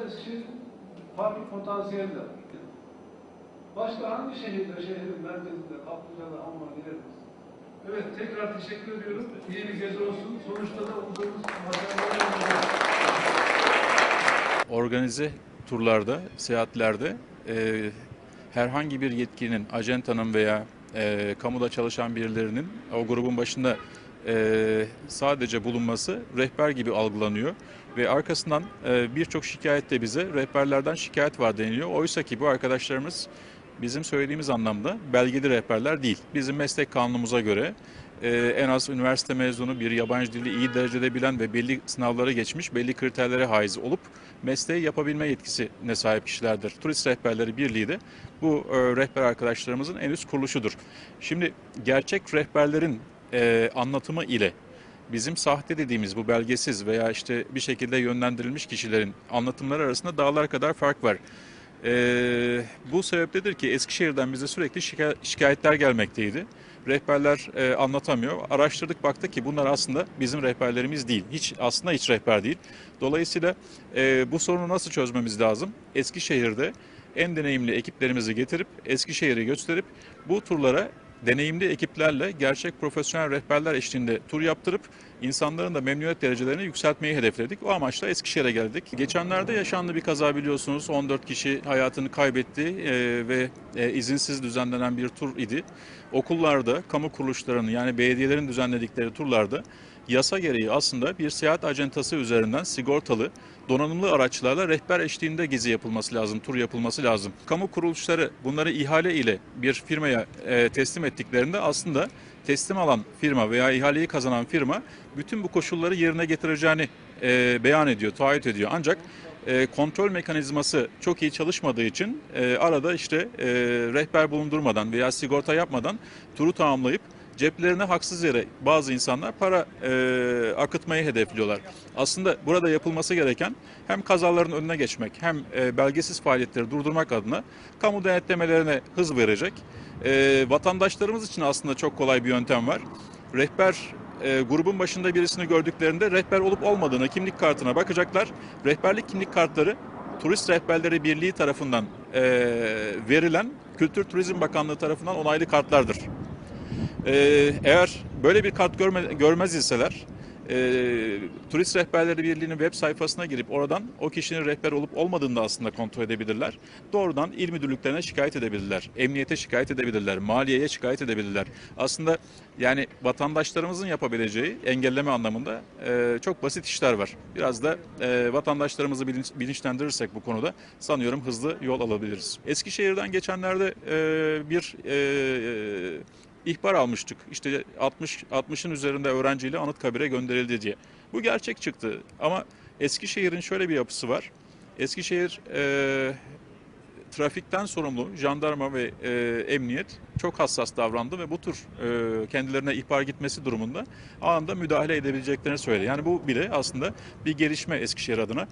baktığımızda Eskişehir farklı potansiyel de var. Başka hangi şehirde, şehrin merkezinde, Kaplıca'da, Amman gideriz? Evet, tekrar teşekkür ediyorum. İyi bir gezi olsun. Sonuçta da umduğumuz organize turlarda, seyahatlerde e, herhangi bir yetkinin, ajantanın veya e, kamuda çalışan birilerinin o grubun başında e, sadece bulunması rehber gibi algılanıyor ve arkasından e, birçok şikayet de bize rehberlerden şikayet var deniliyor. Oysa ki bu arkadaşlarımız bizim söylediğimiz anlamda belgeli rehberler değil. Bizim meslek kanunumuza göre e, en az üniversite mezunu bir yabancı dili iyi derecede bilen ve belli sınavları geçmiş, belli kriterlere haiz olup mesleği yapabilme yetkisine sahip kişilerdir. Turist Rehberleri Birliği de bu e, rehber arkadaşlarımızın en üst kuruluşudur. Şimdi gerçek rehberlerin e, anlatımı ile bizim sahte dediğimiz bu belgesiz veya işte bir şekilde yönlendirilmiş kişilerin anlatımları arasında dağlar kadar fark var. Ee, bu sebeptedir ki Eskişehir'den bize sürekli şika- şikayetler gelmekteydi. Rehberler e, anlatamıyor. Araştırdık baktık ki bunlar aslında bizim rehberlerimiz değil. Hiç aslında hiç rehber değil. Dolayısıyla e, bu sorunu nasıl çözmemiz lazım? Eskişehir'de en deneyimli ekiplerimizi getirip Eskişehir'i gösterip bu turlara deneyimli ekiplerle gerçek profesyonel rehberler eşliğinde tur yaptırıp insanların da memnuniyet derecelerini yükseltmeyi hedefledik. O amaçla Eskişehir'e geldik. Geçenlerde yaşandı bir kaza biliyorsunuz. 14 kişi hayatını kaybetti e, ve e, izinsiz düzenlenen bir tur idi. Okullarda, kamu kuruluşlarının yani belediyelerin düzenledikleri turlarda yasa gereği aslında bir seyahat acentası üzerinden sigortalı donanımlı araçlarla rehber eşliğinde gezi yapılması lazım, tur yapılması lazım. Kamu kuruluşları bunları ihale ile bir firmaya e, teslim ettiklerinde aslında teslim alan firma veya ihaleyi kazanan firma bütün bu koşulları yerine getireceğini e, beyan ediyor, taahhüt ediyor. Ancak e, kontrol mekanizması çok iyi çalışmadığı için arada işte rehber bulundurmadan veya sigorta yapmadan turu tamamlayıp ceplerine haksız yere bazı insanlar para e, akıtmayı hedefliyorlar. Aslında burada yapılması gereken hem kazaların önüne geçmek hem e, belgesiz faaliyetleri durdurmak adına kamu denetlemelerine hız verecek. E, vatandaşlarımız için aslında çok kolay bir yöntem var. Rehber e, grubun başında birisini gördüklerinde rehber olup olmadığını kimlik kartına bakacaklar. Rehberlik kimlik kartları Turist Rehberleri Birliği tarafından e, verilen Kültür Turizm Bakanlığı tarafından onaylı kartlardır. Ee, eğer böyle bir kart görme, görmez iseler e, Turist Rehberleri Birliği'nin web sayfasına girip oradan o kişinin rehber olup olmadığını da aslında kontrol edebilirler. Doğrudan il müdürlüklerine şikayet edebilirler. Emniyete şikayet edebilirler. Maliyeye şikayet edebilirler. Aslında yani vatandaşlarımızın yapabileceği engelleme anlamında e, çok basit işler var. Biraz da e, vatandaşlarımızı bilinç, bilinçlendirirsek bu konuda sanıyorum hızlı yol alabiliriz. Eskişehir'den geçenlerde e, bir e, ihbar almıştık. İşte 60 60'ın üzerinde öğrenciyle Anıtkabir'e gönderildi diye. Bu gerçek çıktı ama Eskişehir'in şöyle bir yapısı var. Eskişehir e, trafikten sorumlu jandarma ve e, emniyet çok hassas davrandı ve bu tür e, kendilerine ihbar gitmesi durumunda anında müdahale edebileceklerini söyledi. Yani bu bile aslında bir gelişme Eskişehir adına.